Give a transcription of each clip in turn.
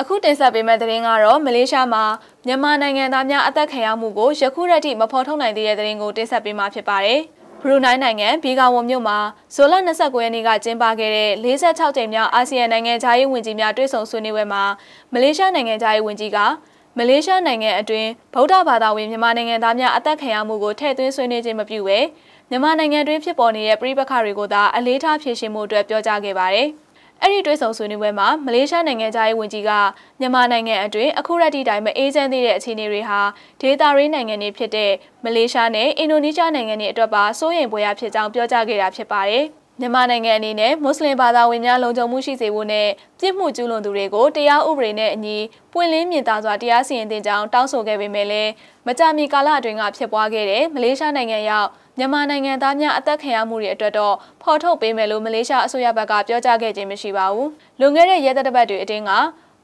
အခုတင်ဆက်ပေးမယ့်သတင်းကတော့မလေးရှားမှာမြန်မာနိုင်ငံသားများအသက်ခံရမှုကိုယခုရက်ထိမဖော်ထုတ်နိုင်သေးတဲ့သတင်းကိုတင်ဆက်ပေးမှာဖြစ်ပါတယ်။ဘရူနိုင်းနိုင်ငံဘီကာဝွန်မြို့မှာဇွန်လ29ရက်နေ့ကကျင်းပခဲ့တဲ့46ကြိမ်မြောက်အာဆီယံနိုင်ငံခြားရေးဝန်ကြီးများတွေ့ဆုံဆွေးနွေးပွဲမှာမလေးရှားနိုင်ငံခြားရေးဝန်ကြီးကမလေးရှားနိုင်ငံအတွင်းဗုဒ္ဓဘာသာဝင်မြန်မာနိုင်ငံသားများအသက်ခံရမှုကိုထည့်သွင်းဆွေးနွေးခြင်းမပြုဘဲမြန်မာနိုင်ငံတွင်းဖြစ်ပေါ်နေတဲ့ပြည်ပခါတွေကိုသာအလေးထားဖြေရှင်းမှုအတွက်ပြောကြားခဲ့ပါတယ်။ အဲ့ဒီတွဲဆောင်ဆွေးနွေးပွဲမှာမလေးရှားနိုင်ငံသားရေးဝန်ကြီးကမြန်မာနိုင်ငံအတွင်းအခုရက်ဒီတိုင်းမအေးချမ်းသေးတဲ့အခြေအနေတွေဟာဒေသရင်းနိုင်ငံတွေဖြစ်တဲ့မလေးရှားနဲ့အင်ဒိုနီးရှားနိုင်ငံတွေအတွက်ပါစိုးရိမ်ပွေရဖြစ်ကြောင်းပြောကြားခဲ့တာဖြစ်ပါတယ်။ မြန်မာနိုင်ငံအနေနဲ့မွတ်စလင်ဘာသာဝင်များလုံခြုံမှုရှိစေဖို့နဲ့ပြစ်မှုကျူးလွန်သူတွေကိုတရားဥပဒေနဲ့အညီပွင့်လင်းမြင်သာစွာတရားစီရင်သင့်ကြောင်းတောင်းဆိုခဲ့ပေမဲ့လည်းမကြာမီကာလအတွင်းကဖြစ်ပွားခဲ့တဲ့မလေးရှားနိုင်ငံရောက်မြန်မာနိုင်ငံသားများအသက်ခံရမှုတွေအတွက်တော့ဖော်ထုတ်ပေးမယ်လို့မလေးရှားအစိုးရဘက်ကပြောကြားခဲ့ခြင်းမရှိပါဘူး။လွန်ခဲ့တဲ့ရဲတပ်ပတ်တွေအတင်းက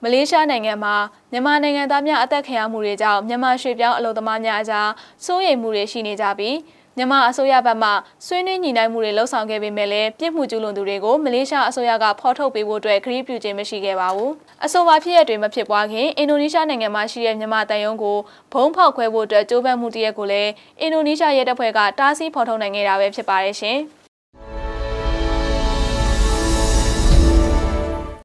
မလေးရှားနိုင်ငံမှာမြန်မာနိုင်ငံသားများအသက်ခံရမှုတွေကြောင့်မြန်မာရွှေပြောင်းအလုပ်သမားများအကြားစိုးရိမ်မှုတွေရှိနေကြပြီး မြန်မာအစိုးရဘက်မှဆွေးနွေးညှိနှိုင်းမှုတွေလှုပ်ဆောင်ခဲ့ပေမဲ့လည်းပြစ်မှုကျူးလွန်သူတွေကိုမလေးရှားအစိုးရကဖော်ထုတ်ပေးဖို့အတွက်ခရီးပြုခြင်းမရှိခဲ့ပါဘူး။အဆိုပါဖြစ်ရပ်တွေမဖြစ်ပွားခင်အင်ဒိုနီးရှားနိုင်ငံမှာရှိတဲ့မြန်မာတန်ယုံကိုဘုံဖောက်ခွဲဖို့အတွက်ကြိုးပမ်းမှုတရက်ကိုလည်းအင်ဒိုနီးရှားရဲတပ်ဖွဲ့ကတားဆီးဖော်ထုတ်နိုင်ခဲ့တာပဲဖြစ်ပါတယ်ရှင်။